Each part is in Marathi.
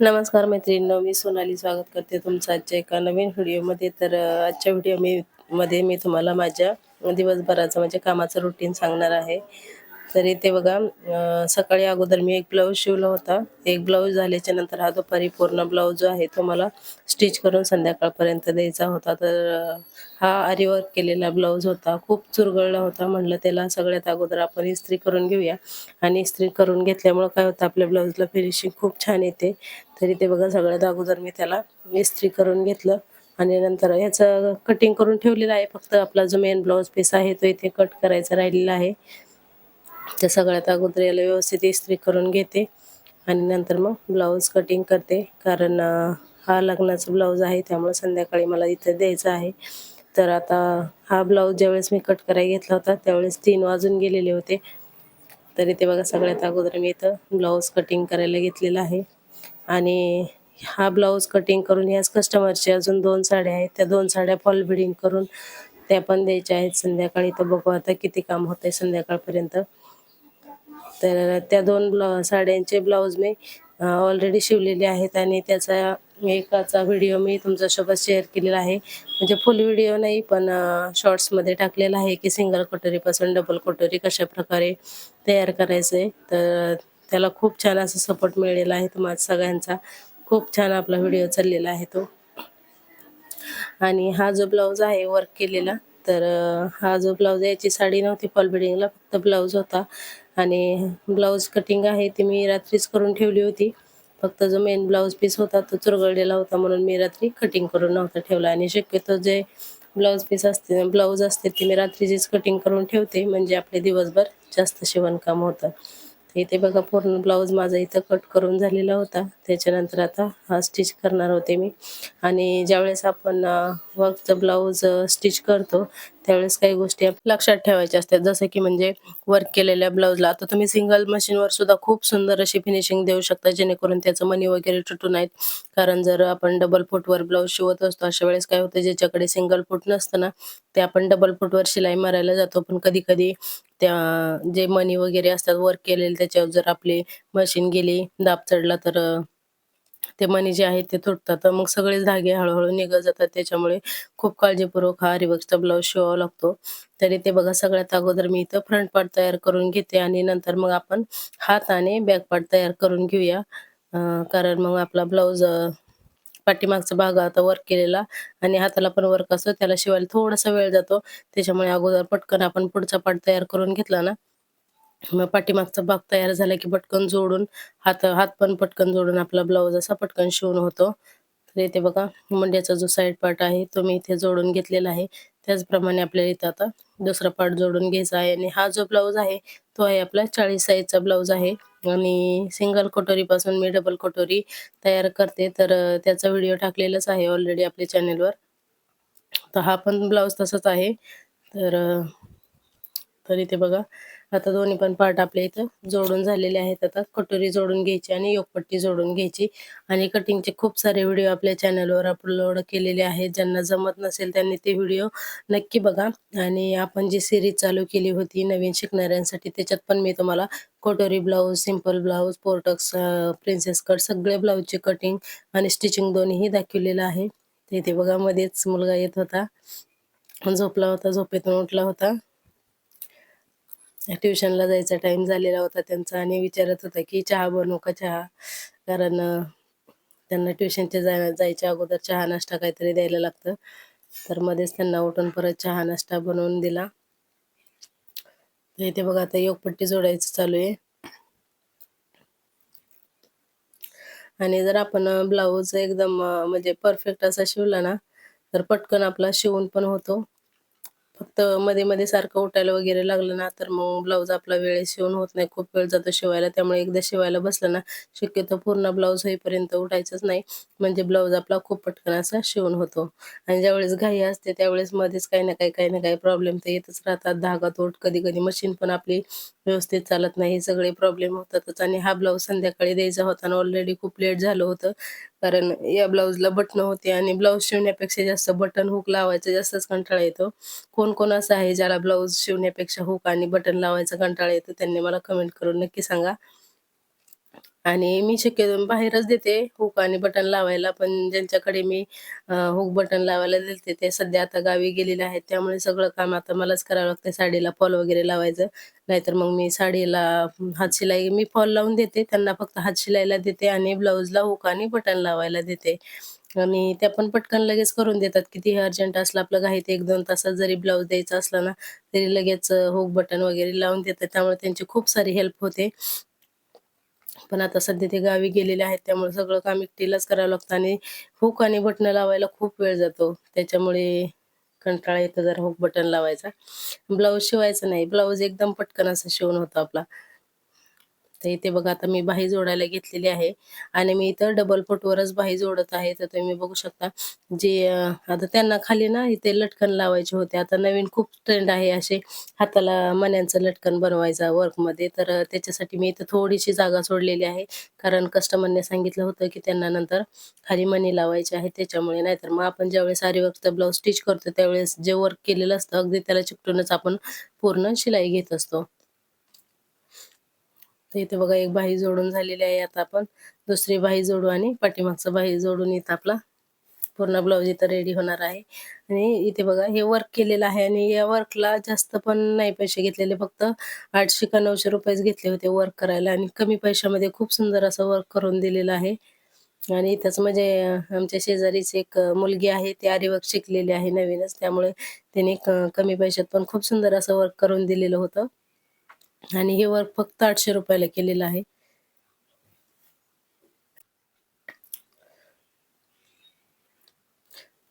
नमस्कार मैत्रिणींनो मी सोनाली स्वागत करते तुमचं आजच्या एका नवीन व्हिडिओमध्ये. तर आजच्या व्हिडिओ मी मध्ये मी तुम्हाला माझ्या दिवसभराचं म्हणजे कामाचं रुटीन सांगणार आहे. तर इथे बघा सकाळी अगोदर मी एक ब्लाऊज शिवला होता. एक ब्लाऊज झाल्याच्यानंतर हा दुपारी पूर्ण ब्लाऊज जो आहे तो मला स्टिच करून संध्याकाळपर्यंत द्यायचा होता. तर हा आरीवर्क केलेला ब्लाऊज होता. खूप चुरगळला होता म्हणलं त्याला सगळ्यात अगोदर आपण इस्त्री करून घेऊया. आणि इस्त्री करून घेतल्यामुळं काय होतं आपल्या ब्लाऊजला फिनिशिंग खूप छान येते. तरी ते बघा सगळ्यात अगोदर मी त्याला इस्त्री करून घेतलं. आणि नंतर ह्याचं कटिंग करून ठेवलेलं आहे. फक्त आपला जो मेन ब्लाऊज पीस आहे तो इथे कट करायचा राहिलेला आहे. त्या सगळ्यात अगोदर याला व्यवस्थित इस्त्री करून घेते. आणि नंतर मग ब्लाऊज कटिंग करते. कारण हा लग्नाचा ब्लाऊज आहे त्यामुळे संध्याकाळी मला इथे द्यायचा आहे. तर आता हा ब्लाऊज ज्यावेळेस मी कट करायला घेतला होता त्यावेळेस तीन वाजून गेलेले होते. तर इथे बघा सगळ्यात अगोदर मी इथं ब्लाऊज कटिंग करायला घेतलेला आहे. आणि हा ब्लाऊज कटिंग करून ह्याच कस्टमरच्या अजून दोन साड्या आहेत. त्या दोन साड्या फॉल बिडिंग करून त्या पण द्यायच्या आहेत. संध्याकाळी तर बघू आता किती काम होतंय संध्याकाळपर्यंत. तर त्या दोन ब्लाउ साड्यांचे ब्लाऊज मी ऑलरेडी शिवलेले आहेत आणि त्याचा एकाचा व्हिडिओ मी तुमच्यासोबत शेअर केलेला आहे. म्हणजे फुल व्हिडिओ नाही पण शॉर्ट्समध्ये टाकलेला आहे की सिंगल कटोरीपासून डबल कटोरी कशा प्रकारे तयार करायचं आहे तर त्याला खूप छान असा सपोर्ट मिळालेला आहे तुम्हाला सगळ्यांचा. खूप छान आपला व्हिडिओ चाललेला आहे तो. आणि हा जो ब्लाऊज आहे वर्क केलेला तर हा जो ब्लाऊज याची साडी नव्हती फॉल बिडिंगला फक्त ब्लाऊज होता. आणि ब्लाऊज कटिंग आहे ती मी रात्रीच करून ठेवली होती. फक्त जो मेन ब्लाऊज पीस होता तो चुरगळलेला होता म्हणून मी रात्री कटिंग करून नव्हता ठेवला. आणि शक्यतो जे ब्लाऊज पीस असते ब्लाऊज असते ते मी रात्रीचीच कटिंग करून ठेवते. म्हणजे आपले दिवसभर जास्त शिवणकाम होतं. इथे बघा पूर्ण ब्लाऊज माझा इथं कट करून झालेला होता. त्याच्यानंतर आता हा स्टिच करणार होते मी. आणि ज्यावेळेस आपण वर्कचं ब्लाऊज स्टिच करतो त्यावेळेस काही गोष्टी लक्षात ठेवायच्या असतात. जसं की म्हणजे वर्क केलेल्या ब्लाऊजला. आता तुम्ही सिंगल मशीनवर सुद्धा खूप सुंदर अशी फिनिशिंग देऊ शकता जेणेकरून त्याचं मनी वगैरे तुटू नाहीत कारण जर आपण डबल फूटवर ब्लाऊज शिवत असतो अशा वेळेस काय होतं ज्याच्याकडे सिंगल फूट नसतं ना ते आपण डबल फुटवर शिलाई मारायला जातो. पण कधी कधी त्या जे मनी वगैरे असतात वर्क केलेले त्याच्यावर जर आपली मशीन गेली दाब चढला तर ते मणी जे आहेत ते तुटतात. तर मग सगळेच धागे हळूहळू निघत जातात. त्याच्यामुळे खूप काळजीपूर्वक हा रिवर्सचा ब्लाऊज शिवावा लागतो. तरी ते बघा सगळ्यात अगोदर मी इथं फ्रंट पार्ट तयार करून घेते आणि नंतर मग आपण हात आणि बॅक पार्ट तयार करून घेऊया. कारण मग आपला ब्लाऊज पाठीमागचा भाग आता वर्क केलेला आणि हाताला पण वर्क असतो. त्याला शिवायला थोडासा वेळ जातो. त्याच्यामुळे अगोदर पटकन आपण पुढचा पार्ट तयार करून घेतला ना. मग पाठीमागचा भाग तयार झाला की पटकन जोडून हात हात पण पटकन जोडून आपला ब्लाऊज असा पटकन शिवून होतो. तर इथे बघा मुंड्याचा जो साईड पार्ट आहे तो मी इथे जोडून घेतलेला आहे. त्याचप्रमाणे आपल्याला इथं आता दुसरा पार्ट जोडून घ्यायचा आहे. आणि हा जो ब्लाऊज आहे तो आहे आपला चाळीस साईजचा ब्लाऊज आहे. आणि सिंगल कटोरीपासून मी डबल कटोरी तयार करते. तर त्याचा व्हिडिओ टाकलेलाच आहे ऑलरेडी आपल्या चॅनेलवर तर हा पण ब्लाऊज तसाच आहे. तर तर इथे बघा. आता दोन्ही पण पार्ट आपल्या इथं जोडून झालेले आहेत. आता कटोरी जोडून घ्यायची आणि योगपट्टी जोडून घ्यायची. आणि कटिंगचे खूप सारे व्हिडिओ आपल्या चॅनलवर अपलोड केलेले आहेत. ज्यांना जमत नसेल त्यांनी ते व्हिडिओ नक्की बघा. आणि आपण जी सिरीज चालू केली होती नवीन शिकणाऱ्यांसाठी त्याच्यात पण मी तुम्हाला कटोरी ब्लाऊज सिंपल ब्लाऊज पोर्टक्स प्रिन्सेस कट सगळे ब्लाऊजचे कटिंग आणि स्टिचिंग दोन्हीही दाखवलेलं आहे. ते इथे बघा मध्येच मुलगा येत होता. झोपला होता झोपेतून उठला होता. ट्युशनला जायचा टाइम झालेला होता त्यांचा आणि विचारत होता की चहा बनवू का चहा? कारण त्यांना ट्युशनच्या जाय जायच्या अगोदर चहा नाश्ता काहीतरी द्यायला लागतं. तर मध्येच त्यांना उठून परत चहा नाश्ता बनवून दिला. तर इथे बघा आता योगपट्टी जोडायचं चालू आहे. आणि जर आपण ब्लाऊज एकदम म्हणजे परफेक्ट असा शिवला ना तर पटकन आपला शिवून पण होतो. फक्त मध्ये मध्ये सारखं उठायला वगैरे लागलं ना तर मग ब्लाऊज आपला वेळ शिवून होत नाही. खूप वेळ जातो शिवायला त्यामुळे एकदा शिवायला बसलं ना शक्यतो पूर्ण ब्लाऊज होईपर्यंत उठायचंच नाही. म्हणजे ब्लाऊज आपला खूप पटकन असा शिवून होतो. आणि ज्यावेळेस घाई असते त्यावेळेस मध्येच काही ना काही काही ना काही प्रॉब्लेम तर येतच राहतात. धागा तोट कधी कधी मशीन पण आपली व्यवस्थित चालत नाही हे सगळे प्रॉब्लेम होतातच. आणि हा ब्लाऊज संध्याकाळी द्यायचा होता आणि ऑलरेडी खूप लेट झालं होतं. कारण या ब्लाऊजला बटणं होते आणि ब्लाऊज शिवण्यापेक्षा जास्त बटन हुक लावायचा जास्तच कंटाळा येतो. कोण कोण असं आहे ज्याला ब्लाऊज शिवण्यापेक्षा हुक आणि बटन लावायचा कंटाळा येतो त्यांनी मला कमेंट करून नक्की सांगा. आणि मी शक्यतो बाहेरच देते हुक आणि बटन लावायला पण ज्यांच्याकडे मी हुक बटन लावायला देते ते सध्या आता गावी गेलेले आहेत. त्यामुळे सगळं काम आता मलाच करावं लागतं साडीला फॉल वगैरे लावायचं. नाहीतर मग मी साडीला हात शिलाई मी फॉल लावून देते त्यांना फक्त हात शिलाईला देते आणि ब्लाऊजला हुक आणि बटन लावायला देते. आणि त्या पण पटकन लगेच करून देतात किती अर्जंट असलं आपलं घाईत एक दोन तासात जरी ब्लाऊज द्यायचा असला ना तरी लगेच हुक बटन वगैरे लावून देतात. त्यामुळे त्यांची खूप सारी हेल्प होते. पण आता सध्या ते गावी गेलेले आहेत त्यामुळे सगळं काम एकटीलाच करावं लागतं आणि हुक आणि बटन लावायला खूप वेळ जातो. त्याच्यामुळे कंटाळा येतो जरा हुक बटन लावायचा. ब्लाऊज शिवायचा नाही ब्लाऊज एकदम पटकन असं शिवून होतो आपला. तर इथे बघा आता मी बाही जोडायला घेतलेली आहे. आणि मी इथं डबल फुटवरच बाही जोडत आहे. तर तुम्ही बघू शकता जे आता त्यांना खाली ना इथे लटकन लावायचे होते. आता नवीन खूप ट्रेंड आहे असे हाताला मण्यांचं लटकन बनवायचा वर्कमध्ये तर त्याच्यासाठी मी इथं थोडीशी जागा सोडलेली आहे. कारण कस्टमरने सांगितलं होतं की त्यांना नंतर खाली मणी लावायचे आहे. त्याच्यामुळे नाहीतर मग आपण ज्यावेळेस सारी वर्कचं ब्लाऊज स्टिच करतो त्यावेळेस जे वर्क केलेलं असतं अगदी त्याला चिकटूनच आपण पूर्ण शिलाई घेत असतो. तर इथे बघा एक बाही जोडून झालेली आहे आता आपण. दुसरी बाही जोडू आणि पाठीमागचं बाही जोडून इथं आपला पूर्ण ब्लाऊज इथं रेडी होणार आहे. आणि इथे बघा हे वर्क केलेलं आहे आणि या वर्कला जास्त पण नाही पैसे घेतलेले फक्त आठशे का नऊशे रुपयेच घेतले होते वर्क करायला. आणि कमी पैशामध्ये खूप सुंदर असं वर्क करून दिलेलं आहे. आणि इथंच म्हणजे आमच्या शेजारीच एक मुलगी आहे ती आरीवर्क शिकलेली आहे नवीनच. त्यामुळे तिने कमी पैशात पण खूप सुंदर असं वर्क करून दिलेलं होतं. आणि हे वर्क फक्त आठशे रुपयाला केलेलं आहे.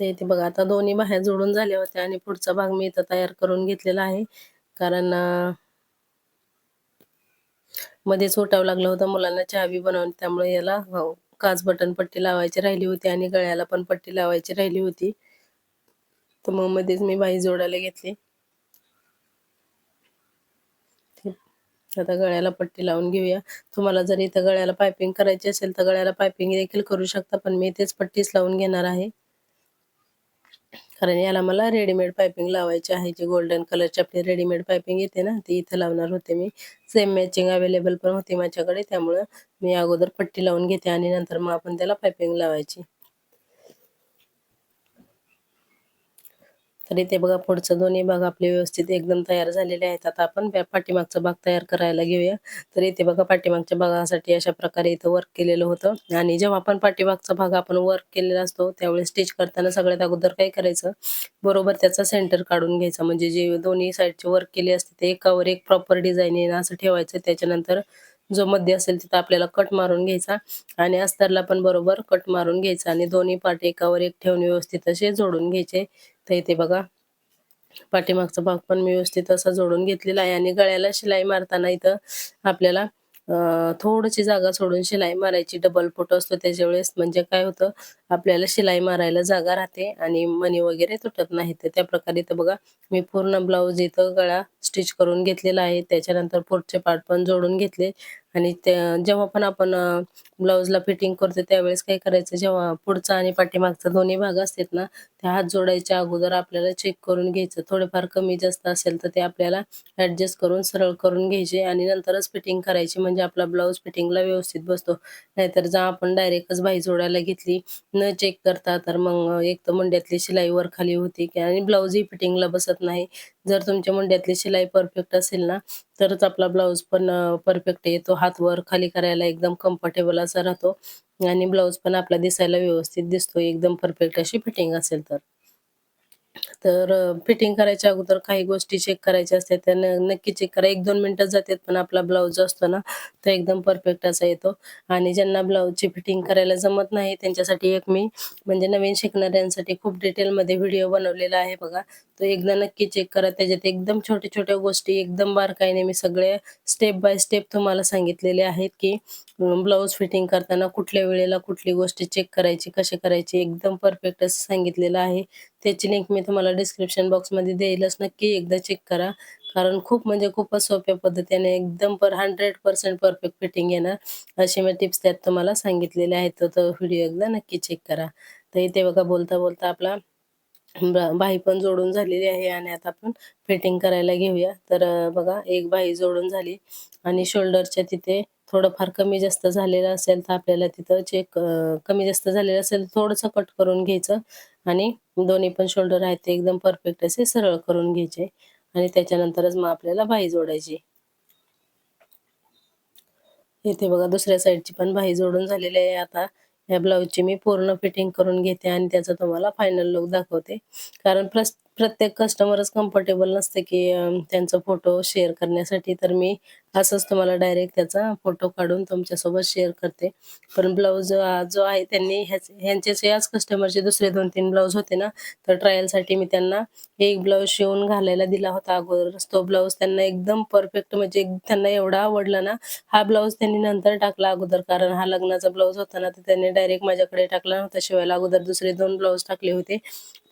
ते इथे बघा आता दोन्ही बाह्या जोडून झाल्या होत्या आणि पुढचा भाग मी इथं तयार करून घेतलेला आहे. कारण मध्येच ओटावं लागलं होतं मुलांना चहावी बनवून त्यामुळे याला हो, काच बटन पट्टी लावायची राहिली होती आणि गळ्याला पण पट्टी लावायची राहिली होती. तर मग मध्येच मी बाई जोडायला घेतली. आता गळ्याला पट्टी लावून घेऊया. तुम्हाला जर इथं गळ्याला पायपिंग करायची असेल तर गळ्याला पायपिंग देखील करू शकता पण मी तेच पट्टीच लावून घेणार आहे. कारण याला मला रेडीमेड पायपिंग लावायची आहे. जी गोल्डन कलरची आपली रेडीमेड पायपिंग येते ना ती इथं लावणार होते मी. सेम मॅचिंग अवेलेबल पण होती माझ्याकडे त्यामुळं मी अगोदर पट्टी लावून घेते आणि नंतर मग आपण त्याला पायपिंग लावायची. तर इथे बघा पुढचं दोन्ही भाग आपले व्यवस्थित एकदम तयार झालेले आहेत. आता आपण पाठीमागचा भाग तयार करायला घेऊया. तर इथे बघा पाठीमागच्या भागासाठी अशा प्रकारे इथं वर्क केलेलं होतं. आणि जेव्हा आपण पाठीमागचा भाग आपण वर्क केलेला असतो त्यावेळेस स्टिच करताना सगळ्यात अगोदर काय करायचं? बरोबर त्याचा सेंटर काढून घ्यायचा. म्हणजे जे दोन्ही साईडचे वर्क केले असते ते एकावर एक प्रॉपर डिझाईन असं ठेवायचं. त्याच्यानंतर जो मध्य असेल तिथं आपल्याला कट मारून घ्यायचा. आणि अस्तरला पण बरोबर कट मारून घ्यायचा. आणि दोन्ही पाठ एकावर एक ठेवून व्यवस्थित असे जोडून घ्यायचे. तर इथे बघा. पाठीमागचा भाग पण मी व्यवस्थित असा जोडून घेतलेला आहे आणि गळ्याला शिलाई मारताना इथं आपल्याला थोडीशी जागा सोडून शिलाई मारायची. डबल फोटो असतो त्याच्या वेळेस म्हणजे काय होतं आपल्याला शिलाई मारायला जागा राहते आणि मणी वगैरे तुटत नाही. तर त्या प्रकारे इथं बघा मी पूर्ण ब्लाऊज इथं गळा स्टिच करून घेतलेला आहे. त्याच्यानंतर पुढचे पार्ट पण जोडून घेतले. आणि जेव्हा पण आपण ब्लाऊजला फिटिंग करतो त्यावेळेस काय करायचं जेव्हा पुढचा आणि पाठीमागचा दोन्ही भाग असतात ना त्या हात जोडायच्या अगोदर आपल्याला चेक करून घ्यायचं. थोडेफार कमी जास्त असेल तर ते आपल्याला ऍडजस्ट करून सरळ करून घ्यायचे आणि नंतरच फिटिंग करायची. म्हणजे आपला ब्लाऊज फिटिंगला व्यवस्थित बसतो. नाहीतर जर आपण डायरेक्टच भाई जोडायला घेतली न चेक करता तर मग एक तर मुंड्यातली शिलाई वर खाली होती की आणि ब्लाऊजही फिटिंगला बसत नाही. जर तुमच्या मुंड्यातली शिलाई परफेक्ट असेल ना तरच आपला ब्लाऊज पण परफेक्ट येतो. हा हात वर खाली करायला एकदम कम्फर्टेबल असा राहतो. आणि ब्लाऊज पण आपला दिसायला व्यवस्थित दिसतो एकदम परफेक्ट अशी फिटिंग असेल तर. तर फिटिंग करायच्या अगोदर काही गोष्टी चेक करायच्या असतात. त्या नक्की चेक करा. एक दोन मिनिटं जातात पण आपला ब्लाऊज असतो ना तो एकदम परफेक्ट असा येतो. आणि ज्यांना ब्लाऊजची फिटिंग करायला जमत नाही त्यांच्यासाठी एक मी म्हणजे नवीन शिकणाऱ्यांसाठी खूप डिटेलमध्ये व्हिडिओ बनवलेला आहे बघा. तो एकदा नक्की चेक करा. त्याच्यात एकदम छोट्या छोट्या गोष्टी एकदम बारकाईने मी सगळे स्टेप बाय स्टेप तुम्हाला सांगितलेले आहेत की ब्लाऊज फिटिंग करताना कुठल्या वेळेला कुठली गोष्टी चेक करायची कशी करायची एकदम परफेक्ट असं सांगितलेलं आहे. त्याची लिंक मी तुम्हाला डिस्क्रिप्शन बॉक्समध्ये देईलच. नक्की एकदा चेक करा. कारण खूप म्हणजे खूपच सोप्या पद्धतीने एकदम per hundred percent perfect fitting येणार. असे मी टिप्स त्यात तुम्हाला सांगितलेले आहेत. तर तो व्हिडिओ एकदा नक्की चेक करा. तर इथे बघा बोलता बोलता आपला बाही पण जोडून झालेली आहे आणि आता आपण फिटिंग करायला घेऊया. तर बघा एक बाही जोडून झाली आणि शोल्डरच्या तिथे थोडंफार कमी जास्त झालेलं असेल तर आपल्याला तिथं चेक कमी जास्त झालेलं असेल तर थोडंसं कट करून घ्यायचं. आणि दोन्ही पण शोल्डर आहेत ते एकदम परफेक्ट असे सरळ करून घ्यायचे. आणि त्याच्यानंतरच मग आपल्याला बाही जोडायची. इथे बघा दुसऱ्या साईडची पण बाही जोडून झालेली आहे. आता या ब्लाऊजची मी पूर्ण फिटिंग करून घेते आणि त्याचा तुम्हाला फायनल लुक दाखवते. कारण प्रस प्रत्येक कस्टमरच कम्फर्टेबल नसते की त्यांचा फोटो शेअर करण्यासाठी. तर मी असंच तुम्हाला डायरेक्ट त्याचा फोटो काढून तुमच्यासोबत शेअर करते. पण ब्लाऊज जो आहे त्यांनी ह्याच ह्यांचेच याच कस्टमरचे दुसरे दोन तीन ब्लाऊज होते ना तर ट्रायलसाठी मी त्यांना एक ब्लाऊज शिवून घालायला दिला होता अगोदरच. तो ब्लाऊज त्यांना एकदम परफेक्ट म्हणजे त्यांना एवढा आवडला ना हा ब्लाऊज त्यांनी नंतर टाकला अगोदर. कारण हा लग्नाचा ब्लाऊज होता ना तर त्यांनी डायरेक्ट माझ्याकडे टाकला नव्हता शिवायला. अगोदर दुसरे दोन ब्लाऊज टाकले होते.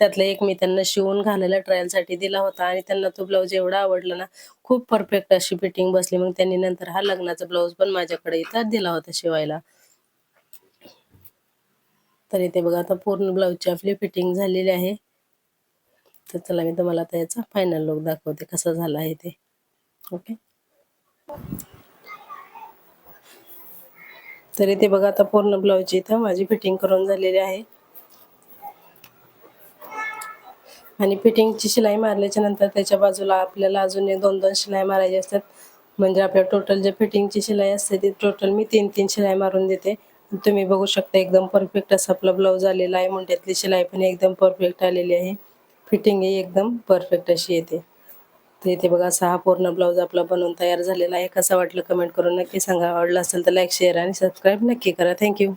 त्यातले एक मी त्यांना शिवून घालायला ट्रायलसाठी दिला होता आणि त्यांना तो ब्लाऊज एवढा आवडला ना खूप परफेक्ट अशी फिटिंग बसली. मग त्यांनी नंतर हा लग्नाचा ब्लाऊज पण माझ्याकडे इथं दिला होता शिवायला. तर इथे बघा आता पूर्ण ब्लाऊजची आपली फिटिंग झालेली आहे. तर चला मी तुम्हाला आता याचा फायनल लुक दाखवते कसा झाला आहे ते. ओके तर इथे बघा आता पूर्ण ब्लाऊजची इथं माझी फिटिंग करून झालेली आहे. आणि फिटिंगची शिलाई मारल्याच्या नंतर त्याच्या बाजूला आपल्याला अजून दोन दोन शिलाई मारायची असतात. म्हणजे आपल्या टोटल जे फिटिंगची शिलाई असते ती टोटल मी तीन तीन शिलाई मारून देते. तुम्ही बघू शकता एकदम परफेक्ट असं आपला ब्लाऊज आलेला आहे. मुंड्यातली शिलाई पण एकदम परफेक्ट आलेली आहे. फिटिंग ही एकदम परफेक्ट अशी येते. तर इथे बघा असा हा पूर्ण ब्लाऊज आपला बनवून तयार झालेला आहे. कसा वाटलं कमेंट करून नक्की सांगा. आवडला असेल तर लाईक शेअर आणि सबस्क्राईब नक्की करा. थँक्यू